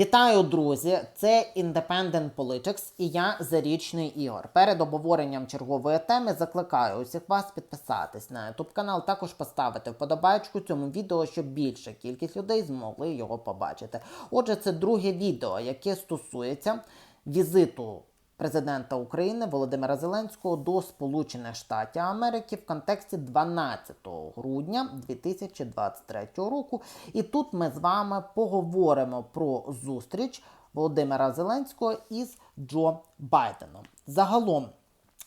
Вітаю, друзі! Це Independent Politics і я Зарічний Ігор. Перед обговоренням чергової теми закликаю усіх вас підписатись на YouTube канал, також поставити вподобайку цьому відео, щоб більша кількість людей змогли його побачити. Отже, це друге відео, яке стосується візиту президента України Володимира Зеленського до Сполучених Штатів Америки в контексті 12 грудня 2023 року. І тут ми з вами поговоримо про зустріч Володимира Зеленського із Джо Байденом. Загалом.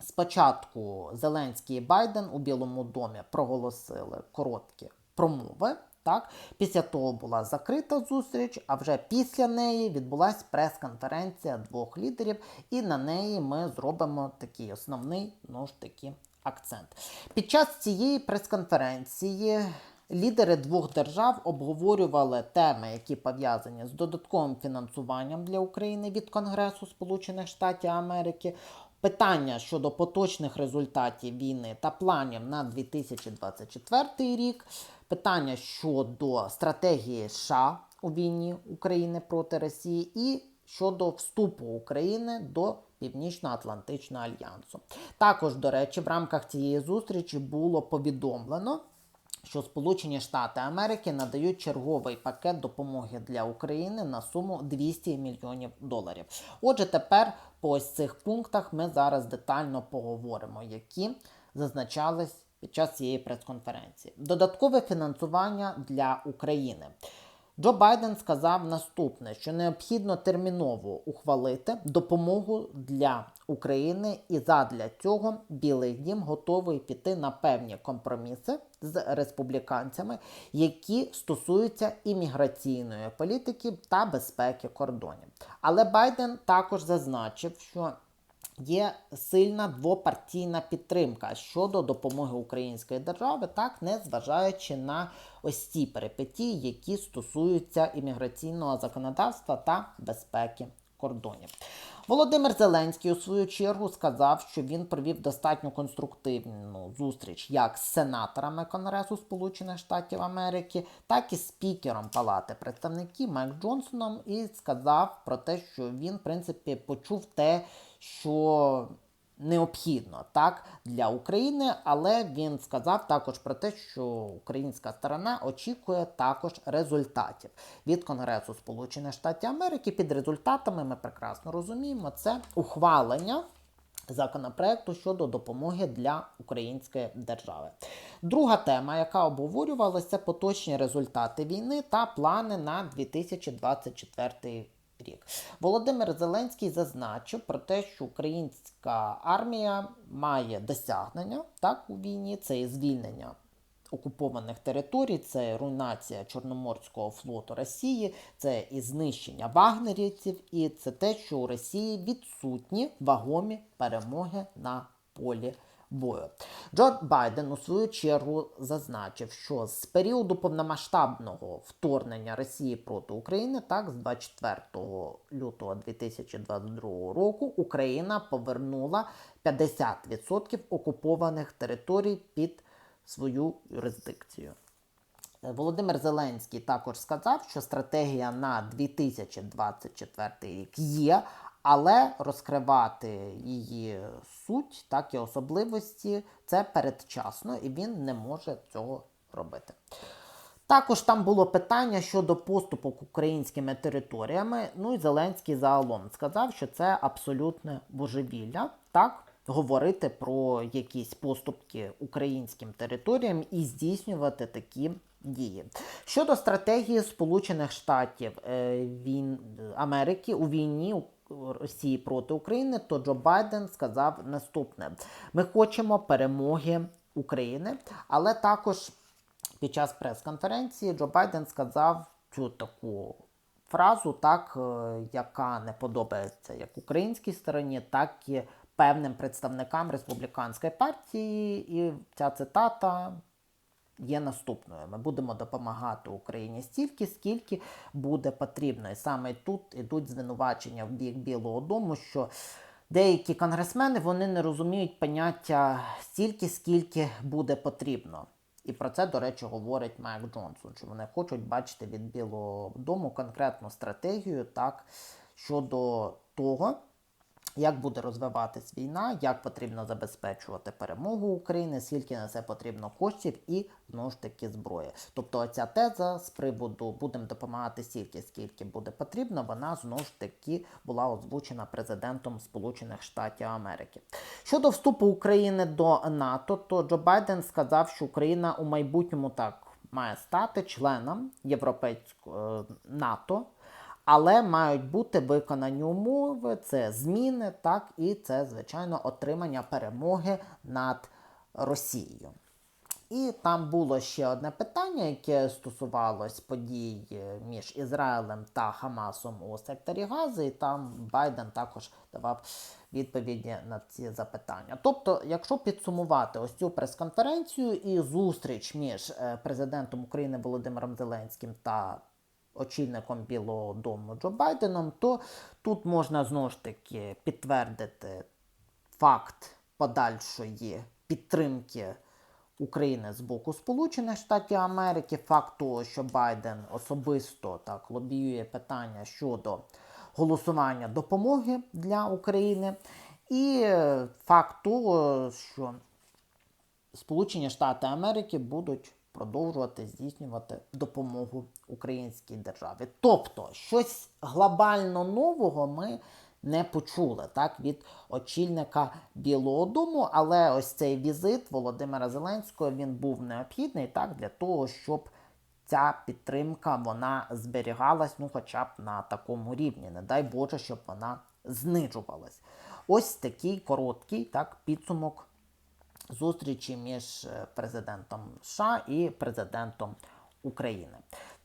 Спочатку Зеленський і Байден у Білому домі проголосили короткі промови. Так, після того була закрита зустріч, а вже після неї відбулася прес-конференція двох лідерів, і на неї ми зробимо такий основний ну ж таки акцент. Під час цієї прес-конференції лідери двох держав обговорювали теми, які пов'язані з додатковим фінансуванням для України від Конгресу Сполучених Штатів Америки. Питання щодо поточних результатів війни та планів на 2024 рік, питання щодо стратегії США у війні України проти Росії і щодо вступу України до Північно-Атлантичного альянсу. Також, до речі, в рамках цієї зустрічі було повідомлено. Що Сполучені Штати Америки надають черговий пакет допомоги для України на суму 200 мільйонів доларів. Отже, тепер по ось цих пунктах ми зараз детально поговоримо, які зазначались під час цієї прес-конференції. Додаткове фінансування для України. Джо Байден сказав наступне: що необхідно терміново ухвалити допомогу для України, і задля цього Білий Дім готовий піти на певні компроміси з республіканцями, які стосуються імміграційної політики та безпеки кордонів. Але Байден також зазначив, що Є сильна двопартійна підтримка щодо допомоги української держави, так не зважаючи на ось ці перипетії, які стосуються імміграційного законодавства та безпеки кордонів. Володимир Зеленський у свою чергу сказав, що він провів достатньо конструктивну зустріч як з сенаторами Конгресу Сполучених Штатів Америки, так і з спікером Палати представників Майк Джонсоном, і сказав про те, що він, в принципі, почув те, що необхідно так для України, але він сказав також про те, що українська сторона очікує також результатів від Конгресу Сполучених Штатів Америки. Під результатами ми прекрасно розуміємо це ухвалення. Законопроекту щодо допомоги для української держави. Друга тема, яка обговорювалася, поточні результати війни та плани на 2024 рік. Володимир Зеленський зазначив про те, що українська армія має досягнення так у війні. Це і звільнення окупованих територій, це руйнація Чорноморського флоту Росії, це і знищення вагнерівців, і це те, що у Росії відсутні вагомі перемоги на полі бою. Джо Байден у свою чергу зазначив, що з періоду повномасштабного вторгнення Росії проти України, так з 24 лютого 2022 року, Україна повернула 50% окупованих територій під свою юрисдикцію. Володимир Зеленський також сказав, що стратегія на 2024 рік є, але розкривати її суть, так і особливості це передчасно, і він не може цього робити. Також там було питання щодо поступок українськими територіями. Ну і Зеленський загалом сказав, що це абсолютне божевілля. Так, говорити про якісь поступки українським територіям і здійснювати такі дії. Щодо стратегії Сполучених Штатів е, він, Америки у війні Росії проти України, то Джо Байден сказав наступне: ми хочемо перемоги України, але також під час прес-конференції Джо Байден сказав цю таку. Фразу, так, е, яка не подобається як українській стороні, так і певним представникам республіканської партії, і ця цитата є наступною: ми будемо допомагати Україні стільки, скільки буде потрібно. І саме тут ідуть звинувачення в бік Білого Дому, що деякі конгресмени вони не розуміють поняття стільки, скільки буде потрібно. І про це, до речі, говорить Майк Джонсон, що вони хочуть бачити від Білого Дому конкретну стратегію так, щодо того, як буде розвиватись війна, як потрібно забезпечувати перемогу України, скільки на це потрібно коштів і знову ж таки зброї. Тобто ця теза з приводу будемо допомагати стільки, скільки буде потрібно, вона знову ж таки була озвучена президентом Сполучених Штатів Америки. Щодо вступу України до НАТО, то Джо Байден сказав, що Україна у майбутньому так має стати членом Європейського е, НАТО. Але мають бути виконані умови, це зміни, так, і це, звичайно, отримання перемоги над Росією. І там було ще одне питання, яке стосувалось подій е, між Ізраїлем та Хамасом у секторі Гази, і там Байден також давав відповіді на ці запитання. Тобто, якщо підсумувати ось цю прес-конференцію і зустріч між е, президентом України Володимиром Зеленським та очільником Білого Дому Джо Байденом, то тут можна знову ж таки підтвердити факт подальшої підтримки України з боку Сполучених Штатів Америки, факт того, що Байден особисто так лобіює питання щодо голосування допомоги для України, і факт того, що Сполучені Штати Америки будуть продовжувати здійснювати допомогу українській державі. Тобто, щось глобально нового ми не почули так від очільника Білого Дому, але ось цей візит Володимира Зеленського він був необхідний так для того, щоб ця підтримка вона зберігалась, ну хоча б на такому рівні. Не дай Боже, щоб вона знижувалась. Ось такий короткий так підсумок зустрічі між е, президентом США і президентом України.